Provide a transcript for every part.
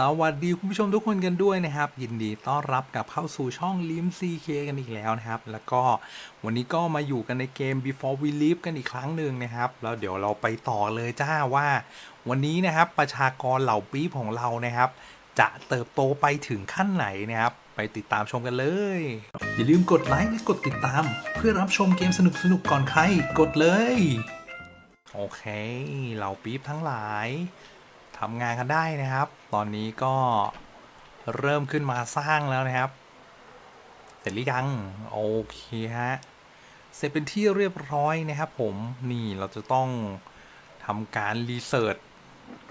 สวัสดีคุณผู้ชมทุกคนกันด้วยนะครับ ยินดีต้อนรับกลับเข้าสู่ช่องลิม CK กันอีกแล้วนะครับ แล้วก็วันนี้ก็มาอยู่กันในเกม Before We Leave กันอีกครั้งหนึ่งนะครับ แล้วเดี๋ยวเราไปต่อเลยจ้าว่า วันนี้นะครับประชากรเหล่าปี๊บของเรานะครับ จะเติบโตไปถึงขั้นไหนนะครับ ไปติดตามชมกันเลย อย่าลืมกดไลค์และกดติดตาม เพื่อรับชมเกมสนุกๆก่อนใครกดเลย โอเค เหล่าปี๊บทั้งหลาย ทำงานกันได้นะครับ ตอนนี้ก็เริ่มขึ้นมาสร้างแล้วนะครับ เสร็จหรือยัง โอเคฮะ เสร็จเป็นที่เรียบร้อยนะครับผม นี่เราจะต้องทำการรีเสิร์ช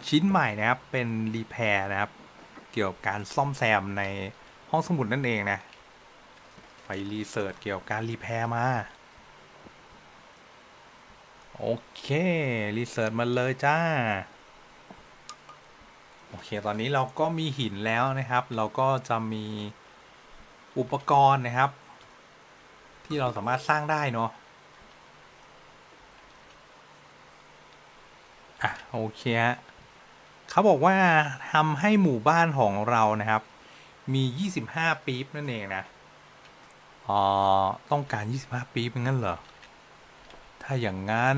ชิ้นใหม่นะครับ เป็นรีแพร์นะครับ เกี่ยวกับการซ่อมแซมในห้องสมุดนั่นเองนะ ไปรีเสิร์ชเกี่ยวกับการรีแพร์มา โอเค รีเสิร์ชมาเลยจ้า โอเค ตอนนี้เราก็มีหินแล้วนะครับ เราก็จะมีอุปกรณ์นะครับ ที่เราสามารถสร้างได้เนาะอะโอเคฮะเขาบอกว่าทำให้หมู่บ้านของเรานะครับ มี 25 ปี๊บนั่นเองนะอ๋อต้องการ 25 ปี๊บเป็นงั้นเหรอ ถ้าอย่างนั้น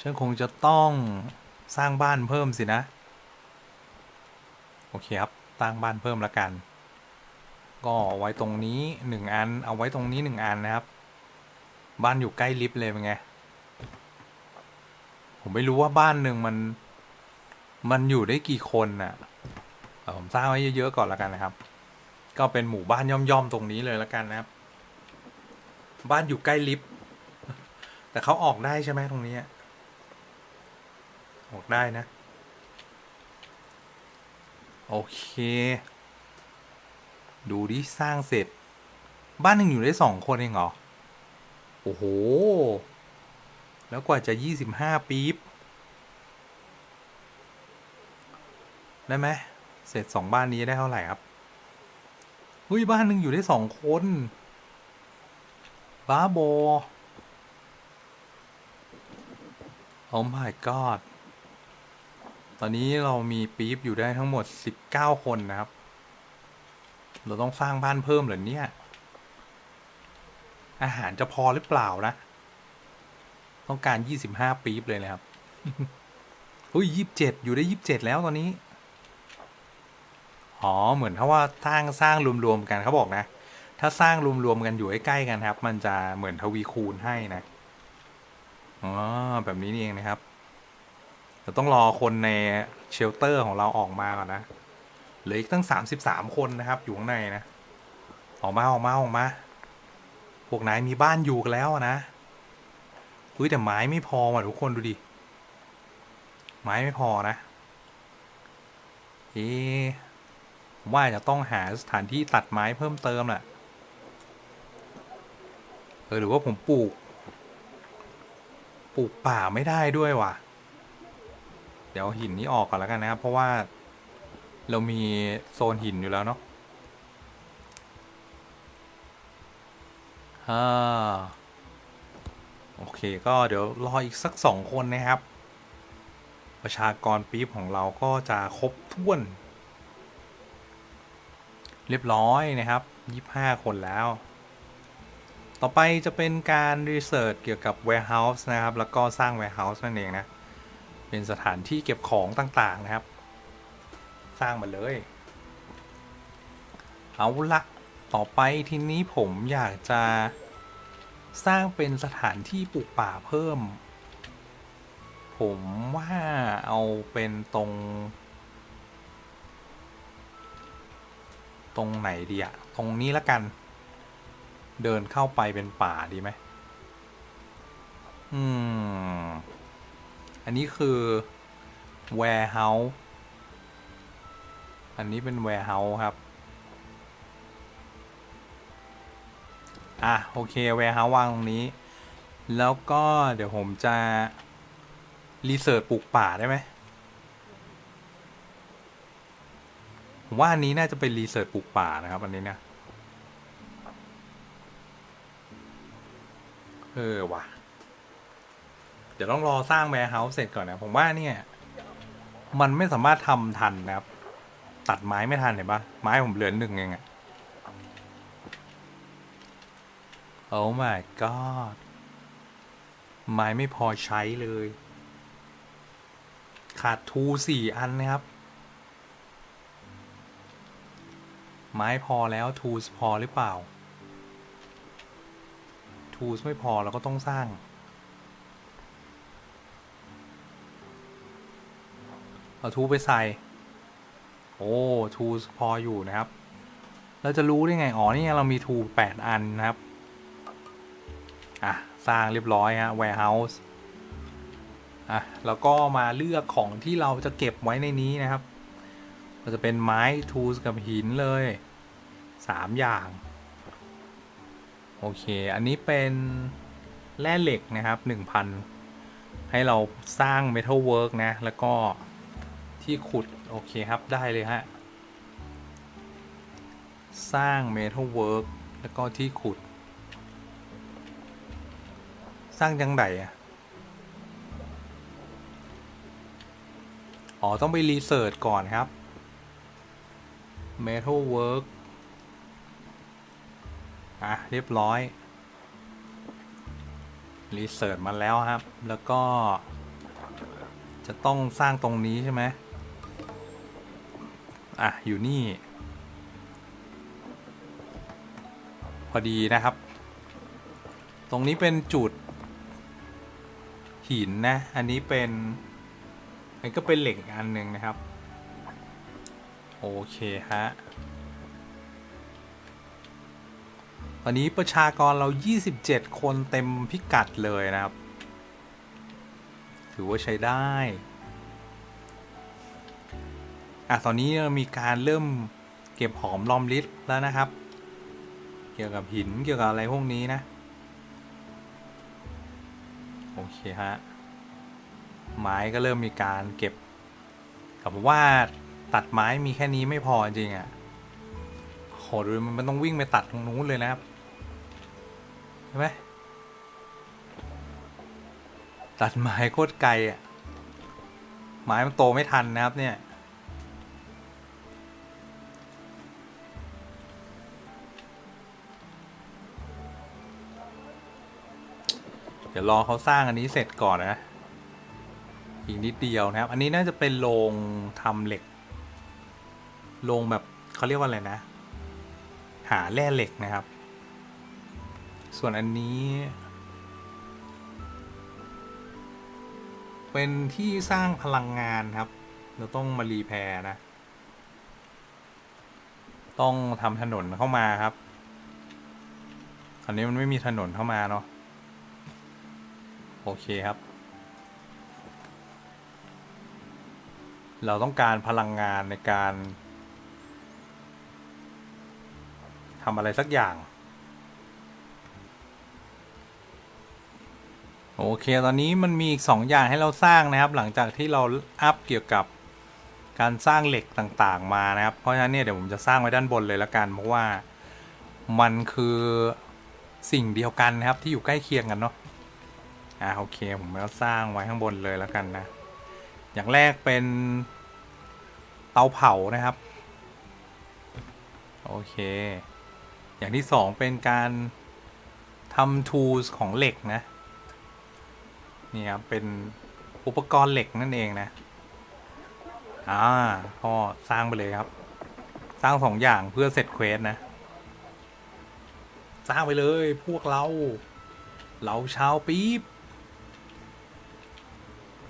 ฉันคงจะต้องสร้างบ้านเพิ่มสินะ โอเคครับตั้งบ้านเพิ่มละกัน ก็เอาไว้ตรงนี้หนึ่งอัน เอาไว้ตรงนี้หนึ่งอันนะครับ บ้านอยู่ใกล้ลิฟต์เลยเป็นไง ผมไม่รู้ว่าบ้านหนึ่งมัน มันอยู่ได้กี่คนน่ะผมสร้างไว้เยอะๆก่อนละกันนะครับ ก็เป็นหมู่บ้านย่อมๆตรงนี้เลยละกันนะครับ บ้านอยู่ใกล้ลิฟต์แต่เขาออกได้ใช่ไหมตรงนี้ออกได้นะ โอเค ดูดิ สร้างเสร็จ บ้านหนึ่งอยู่ได้สองคนเองเหรอ โอ้โห แล้วกว่าจะยี่สิบห้าปี๊บ ได้ไหม เสร็จสองบ้านนี้ได้เท่าไหร่ครับ เฮ้ย บ้านหนึ่งอยู่ได้สองคน บ้าโบโอ้ my god อนนี้เรามีปี๊บอยู่ได้ทั้งหมด 19 คนนะครับ เราต้องสร้างบ้านเพิ่มเหรอเนี่ย อาหารจะพอหรือเปล่านะ ต้องการ 25 ปี๊บเลยนะครับอุ้ย27อยู่ได้27แล้วตอนนี้ อ๋อ เหมือนถ้าว่าสร้างสร้างรวมๆกันเขาบอกนะ ถ้าสร้างรวมๆกันอยู่ใกล้ๆกันครับ มันจะเหมือนทวีคูณให้นะ อ๋อ แบบนี้นี่เองนะครับ เราต้องรอคนในเชลเตอร์ของเราออกมาก่อนนะเหลืออีกตั้งสามสิบสามคนนะครับ อยู่ข้างในนะ ออกมาออกมาออกมา พวกนายมีบ้านอยู่กันแล้วนะอุ้ยแต่ไม้ไม่พอว่ะทุกคนดูดิ ไม้ไม่พอนะเอ๊ว่าจะต้องหาสถานที่ตัดไม้เพิ่มเติมแหละเออหรือว่าผมปลูก ปลูกป่าไม่ได้ด้วยว่ะ เดี๋ยวหินนี้ออกก่อนแล้วกันนะครับ เพราะว่าเรามีโซนหินอยู่แล้วเนาะอ่าโอเคก็เดี๋ยวรออีกสักสองคนนะครับ ประชากรปี๊บของเราก็จะครบถ้วน เรียบร้อยนะครับยี่ห้าคนแล้ว ต่อไปจะเป็นการรีเสิร์ชเกี่ยวกับ warehouse นะครับ แล้วก็สร้าง warehouse นั่นเองนะ เป็นสถานที่เก็บของต่างๆนะครับ สร้างมาเลย เอาละต่อไปทีนี้ผมอยากจะสร้างเป็นสถานที่ปลูกป่าเพิ่ม ผมว่าเอาเป็นตรง ตรงไหนดีอะตรงนี้ละกัน เดินเข้าไปเป็นป่าดีไหมอืม อันนี้คือ warehouse อันนี้เป็น warehouse ครับ อะ โอเค warehouse วางตรงนี้ แล้วก็เดี๋ยวผมจะ รีเสิร์ชปลูกป่าได้ไหมผมว่าอันนี้น่าจะเป็นรีเสิร์ชปลูกป่านะครับ อันนี้เนี่ยเออว่ะ เดี๋ยวต้องรอสร้าง warehouse เสร็จก่อนนะ ผมว่าเนี่ย มันไม่สามารถทำทันนะครับ ตัดไม้ไม่ทันเห็นปะไม้ผมเหลือหนึ่งเองอะโอ้ my god ไม้ไม่พอใช้เลย ขาดทูสี่อันนะครับ ไม้พอแล้วทูสพอหรือเปล่าทูสไม่พอเราก็ต้องสร้าง เอาทูไปใส่ โอ้ทูพออยู่นะครับ เราจะรู้ได้ไง อ๋อ นี่เรามีทูแปดอันนะครับ อะ สร้างเรียบร้อยฮะ warehouse อะ แล้วก็มาเลือกของที่เราจะเก็บไว้ในนี้นะครับเราจะเป็นไม้ทูสกับหินเลยสามอย่าง โอเค อันนี้เป็นแร่เหล็กนะครับหนึ่งพันให้เราสร้าง Metal Work นะ แล้วก็ ที่ขุด โอเคครับได้เลยฮะ สร้าง Metal Work แล้วก็ที่ขุด สร้างจังไดอะอ๋อ ต้องไปรีเสิร์ชก่อนครับ Metal Work อะ เรียบร้อย รีเสิร์ชมาแล้วครับ แล้วก็ จะต้องสร้างตรงนี้ใช่ไหม อะ อยู่นี่ พอดีนะครับ ตรงนี้เป็นจุด หินนะ อันนี้เป็น มันก็เป็นเหล็กอีกอันหนึ่งนะครับ โอเค ฮะตอนนี้ประชากรเรา 27 คนเต็มพิกัดเลยนะครับ ถือว่าใช้ได้ อะตอนนี้มีการเริ่มเก็บหอมรอมริดแล้วนะครับ เกี่ยวกับหินเกี่ยวกับอะไรพวกนี้นะ โอเคฮะ ไม้ก็เริ่มมีการเก็บกับว่าตัดไม้มีแค่นี้ไม่พอจริงอะ่ะโหดูมันต้องวิ่งไปตัดตรงนู้นเลยนะครับใช่ไหมตัดไม้โคตรไกลอะ่ะไม้มันโตไม่ทันนะครับเนี่ย เดี๋ยวรอเขาสร้างอันนี้เสร็จก่อนนะ อีกนิดเดียวนะครับ อันนี้น่าจะเป็นโรงทำเหล็ก โรงแบบเขาเรียกว่าอะไรนะ หาแร่เหล็กนะครับ ส่วนอันนี้ เป็นที่สร้างพลังงานครับ เราต้องมารีแพร์นะ ต้องทำถนนเข้ามาครับอันนี้มันไม่มีถนนเข้ามาเนาะ โอเคครับ เราต้องการพลังงานในการทำอะไรสักอย่าง โอเค ตอนนี้มันมีอีกสองอย่างให้เราสร้างนะครับ หลังจากที่เราอัพเกี่ยวกับการสร้างเหล็กต่างๆมานะครับ เพราะฉะนั้นเนี่ยเดี๋ยวผมจะสร้างไว้ด้านบนเลยละกัน เพราะว่ามันคือสิ่งเดียวกันนะครับที่อยู่ใกล้เคียงกันเนาะ อ่าโอเคผมก็สร้างไว้ข้างบนเลยแล้วกันนะ อย่างแรกเป็นเตาเผานะครับ โอเค อย่างที่สองเป็นการทำ tools ของเหล็กนะ นี่ครับเป็นอุปกรณ์เหล็กนั่นเองนะ อ่า ก็สร้างไปเลยครับ สร้างสองอย่างเพื่อเสร็จเควสนะ สร้างไปเลยพวกเรา เราชาวปี๊บ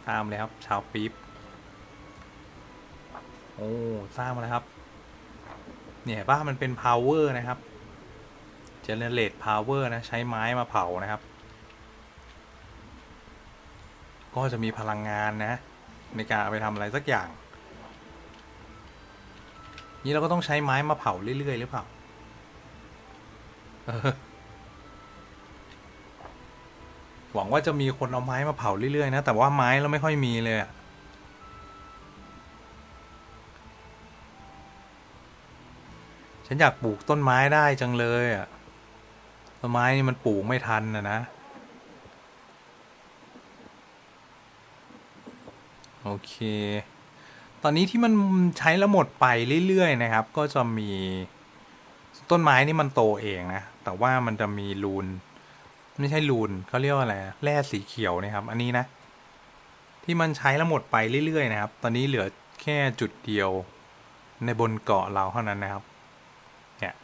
ตามเลยครับชาวปี๊บโอ้สร้างมาแล้วครับ เนี่ยบ้ามันเป็น power นะครับ generate power นะ ใช้ไม้มาเผานะครับ ก็จะมีพลังงานนะ ในการเอาไปทำอะไรสักอย่าง นี่เราก็ต้องใช้ไม้มาเผาเรื่อยๆหรือเปล่า หวังว่าจะมีคนเอาไม้มาเผาเรื่อยๆนะ แต่ว่าไม้เราไม่ค่อยมีเลยอะฉันอยากปลูกต้นไม้ได้จังเลยอะต้นไม้นี่มันปลูกไม่ทันนะนะ โอเค ตอนนี้ที่มันใช้แล้วหมดไปเรื่อยๆนะครับ ก็จะมีต้นไม้นี่มันโตเองนะ แต่ว่ามันจะมีรูน ไม่ใช่รูนเขาเรียกว่าอะไรแร่สีเขียวนะครับ อันนี้นะ ที่มันใช้แล้วหมดไปเรื่อยๆนะครับ ตอนนี้เหลือแค่จุดเดียวในบนเกาะเราเท่านั้นนะครับ เนี่ย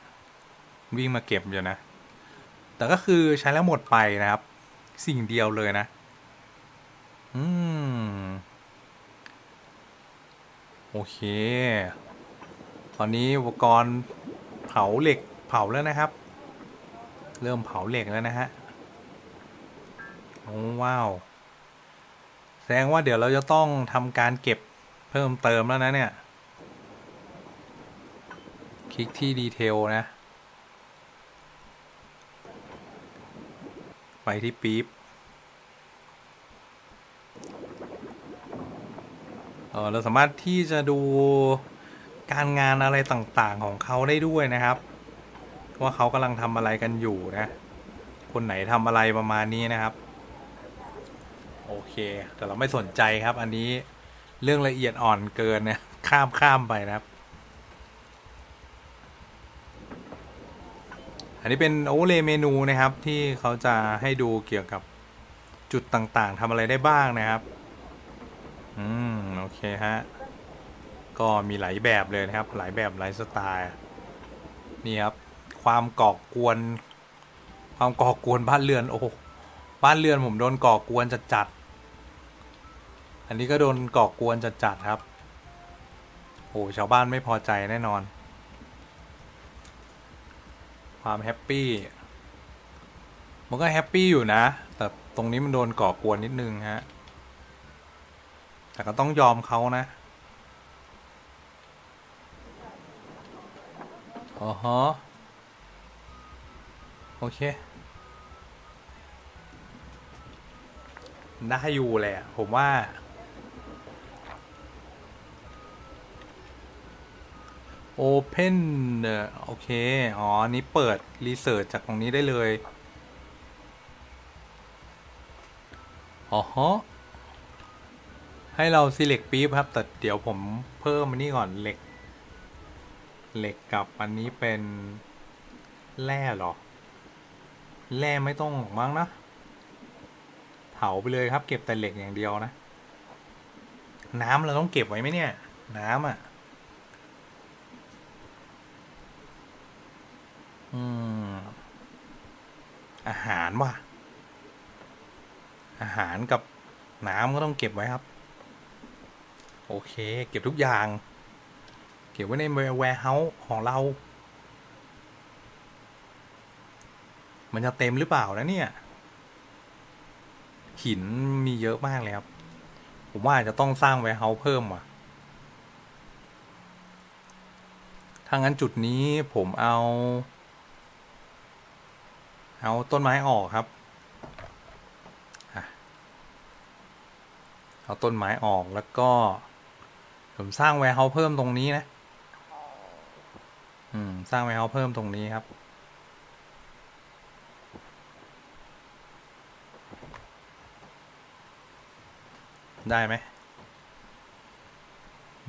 วิ่งมาเก็บอยู่นะ แต่ก็คือใช้แล้วหมดไปนะครับ สิ่งเดียวเลยนะ อืม โอเค ตอนนี้อุปกรณ์เผาเหล็กเผาแล้วนะครับ เริ่มเผาเหล็กแล้วนะฮะ ว้าว แสดงว่าเดี๋ยวเราจะต้องทำการเก็บเพิ่มเติมแล้วนะเนี่ย คลิกที่ดีเทลนะ ไปที่ปี๊บเเราสามารถที่จะดูการงานอะไรต่างๆของเขาได้ด้วยนะครับ ว่าเขากำลังทำอะไรกันอยู่นะ คนไหนทำอะไรประมาณนี้นะครับ โอเค แต่เราไม่สนใจครับ อันนี้เรื่องละเอียดอ่อนเกินเนี่ยข้ามข้ามไปนะครับ อันนี้เป็นโอเลเมนูนะครับที่เขาจะให้ดูเกี่ยวกับจุดต่างๆทำอะไรได้บ้างนะครับ อืม โอเคฮะ ก็มีหลายแบบเลยนะครับ หลายแบบหลายสไตล์ นี่ครับ ความก่อกวน ความก่อกวนบ้านเรือน โอ้บ้านเรือนผมโดนก่อกวนจัดจัดๆ อันนี้ก็โดนก่อกวนจัดๆครับโอ้ชาวบ้านไม่พอใจแน่นอน ความแฮปปี้ มันก็แฮปปี้อยู่นะ แต่ตรงนี้มันโดนก่อกวนนิดนึงฮะ แต่ก็ต้องยอมเขานะอ๋อฮะโอเค ได้อยู่แหละ ผมว่า Open เอ่อโอเค อ๋ออันนี้เปิด รีเสิร์ชจากตรงนี้ได้เลยอ๋อฮะให้เรา select ปี๊บครับ แต่เดี๋ยวผมเพิ่มอันนี้ก่อนเหล็ก เหล็กกับอันนี้เป็นแร่หรอ แร่ไม่ต้องหรอกมั้งนะ เผาไปเลยครับ เก็บแต่เหล็กอย่างเดียวนะ น้ำเราต้องเก็บไว้ไหมเนี่ย น้ำอะ อืม อาหารว่ะ อาหารกับน้ำก็ต้องเก็บไว้ครับ โอเค เก็บทุกอย่าง เก็บไว้ใน warehouse ของเรา มันจะเต็มหรือเปล่านะเนี่ย หินมีเยอะมากเลยครับ ผมว่าอาจจะต้องสร้าง warehouse เพิ่มว่ะถ้างั้นจุดนี้ผมเอา เอาต้นไม้ออกครับ เอาต้นไม้ออกแล้วก็ ผมสร้าง warehouse เพิ่มตรงนี้นะ อืม สร้าง warehouse เพิ่มตรงนี้ครับ ได้ไหม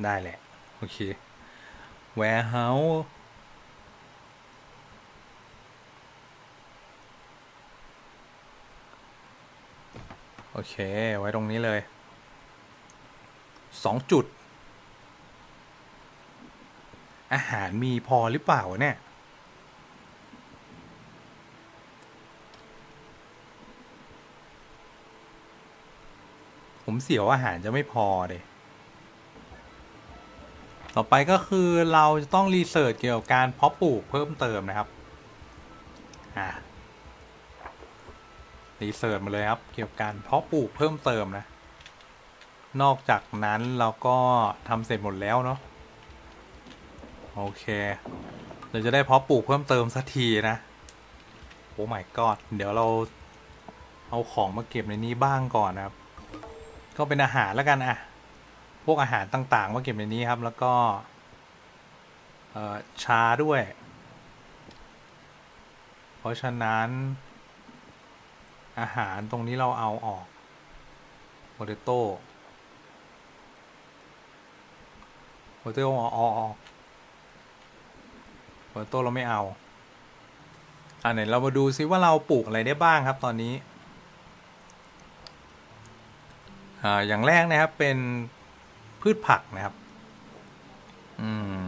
ได้แหละ โอเค warehouse โอเค ไว้ตรงนี้เลยสองจุด อาหารมีพอหรือเปล่าเนี่ย ผมเสียวอาหารจะไม่พอเลยต่อไปก็คือเราจะต้องรีเสิร์ชเกี่ยวกับการเพาะปลูกเพิ่มเติมนะครับ อ่า รีเสิร์ชมาเลยครับ เกี่ยวกับการเพาะปลูกเพิ่มเติมนะ นอกจากนั้นเราก็ทำเสร็จหมดแล้วเนาะโอเคเราจะได้เพาะปลูกเพิ่มเติมสักทีนะโอ้ my god เดี๋ยวเราเอาของมาเก็บในนี้บ้างก่อนนะครับ ก็เป็นอาหารแล้วกันอะพวกอาหารต่างๆมาเก็บในนี้ครับ แล้วก็เอ่อชาด้วย เพราะฉะนั้น อาหารตรงนี้เราเอาออกโ o เตโต้โปเตโต้เอาออกโปเตโต้เราไม่เอา อ่าไหนเรามาดูซิว่าเราปลูกอะไรได้บ้างครับตอนนี้ อ่าอย่างแรกนะครับเป็นพืชผักนะครับ อืม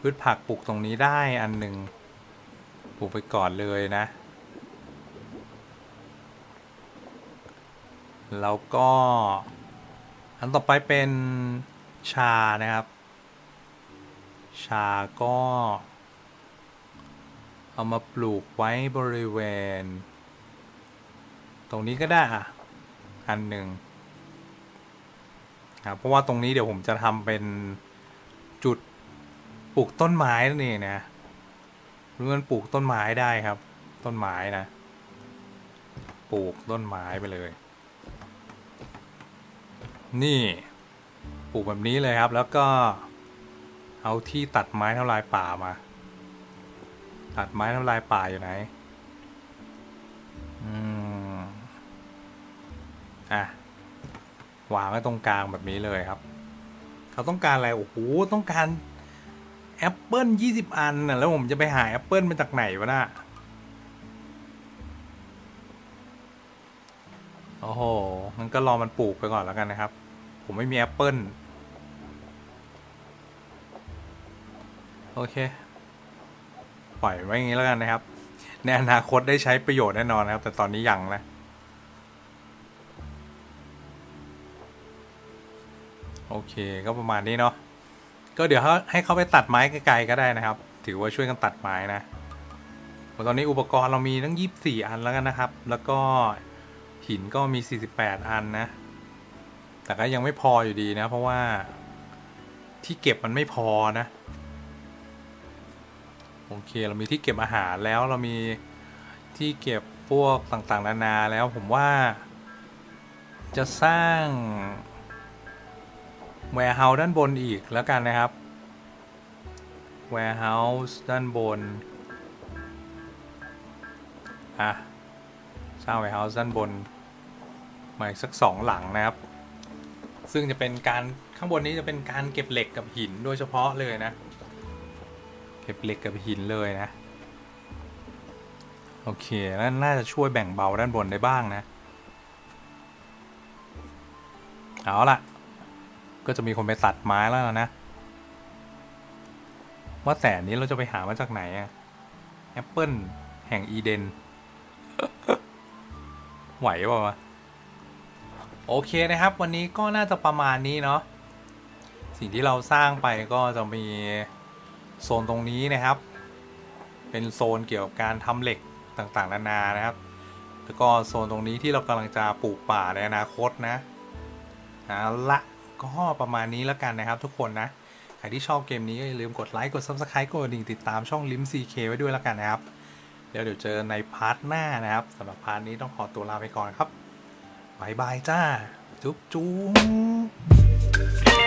พืชผักปลูกตรงนี้ได้อันหนึ่งปลูกไปก่อนเลยนะ แล้วก็อันต่อไปเป็นชานะครับ ชาก็ เอามาปลูกไว้บริเวณ ตรงนี้ก็ได้อะ อันหนึ่งครับเพราะว่าตรงนี้เดี๋ยวผมจะทำเป็นจุดปลูกต้นไม้นั่นเองนะหรือมันปลูกต้นไม้ได้ครับ ต้นไม้นะ ปลูกต้นไม้ไปเลย นี่ปลูกแบบนี้เลยครับ แล้วก็เอาที่ตัดไม้ทำลายป่ามา ตัดไม้ทำลายป่าอยู่ไหน อืม อะวางไว้ตรงกลางแบบนี้เลยครับเขาต้องการอะไรโอ้โหต้องการแอปเปิลยี่สิบอันน่ะแล้วผมจะไปหาแอปเปิลมาจากไหนวะน่ะ โอ้โหงั้นก็รอมันปลูกไปก่อนแล้วกันนะครับ ผมไม่มีแอปเปิลโอเค ปล่อยไว้อย่างนี้แล้วกันนะครับ ในอนาคตได้ใช้ประโยชน์แน่นอนนะครับ แต่ตอนนี้ยังนะโอเคก็ประมาณนี้เนาะก็เดี๋ยวให้ให้เขาไปตัดไม้ไกลๆก็ได้นะครับ ถือว่าช่วยกันตัดไม้นะตอนนี้อุปกรณ์เรามีตั้งยี่สี่อันแล้วกันนะครับ แล้วก็ หินก็มี 48 อันนะ แต่ก็ยังไม่พออยู่ดีนะ เพราะว่าที่เก็บมันไม่พอนะ โอเค เรามีที่เก็บอาหารแล้วเรามีที่เก็บพวกต่างๆ นานาแล้วผมว่าจะสร้าง warehouse ด้านบนอีกแล้วกันนะครับ warehouse ด้านบน อะ สร้าง warehouse ด้านบน มาอีกสักสองหลังนะครับ ซึ่งจะเป็นการข้างบนนี้จะเป็นการเก็บเหล็กกับหินโดยเฉพาะเลยนะ เก็บเหล็กกับหินเลยนะ โอเคนั่นน่าจะช่วยแบ่งเบาด้านบนได้บ้างนะ เอาล่ะ ก็จะมีคนไปตัดไม้แล้วนะ ว่าแต่นี้เราจะไปหามาจากไหนอะแอปเปิลแห่งอีเดน ไหวป่าวะ โอเคนะครับ วันนี้ก็น่าจะประมาณนี้เนาะสิ่งที่เราสร้างไปก็จะมีโซนตรงนี้นะครับ เป็นโซนเกี่ยวกับการทำเหล็กต่างๆ นานานะครับ แล้วก็โซนตรงนี้ที่เรากำลังจะปลูกป่าในอนาคตนะเอาละก็ประมาณนี้แล้วกันนะครับทุกคนนะ ใครที่ชอบเกมนี้ก็อย่าลืมกดไลค์กด Subscribe กดกระดิ่งติดตามช่องลิม CK ไว้ด้วยแล้วกันนะครับ เดี๋ยวเดี๋ยวเจอในพาร์ทหน้านะครับสำหรับพาร์ทนี้ต้องขอตัวลาไปก่อนครับ บายบายจ้า จุ๊บจุ๊บ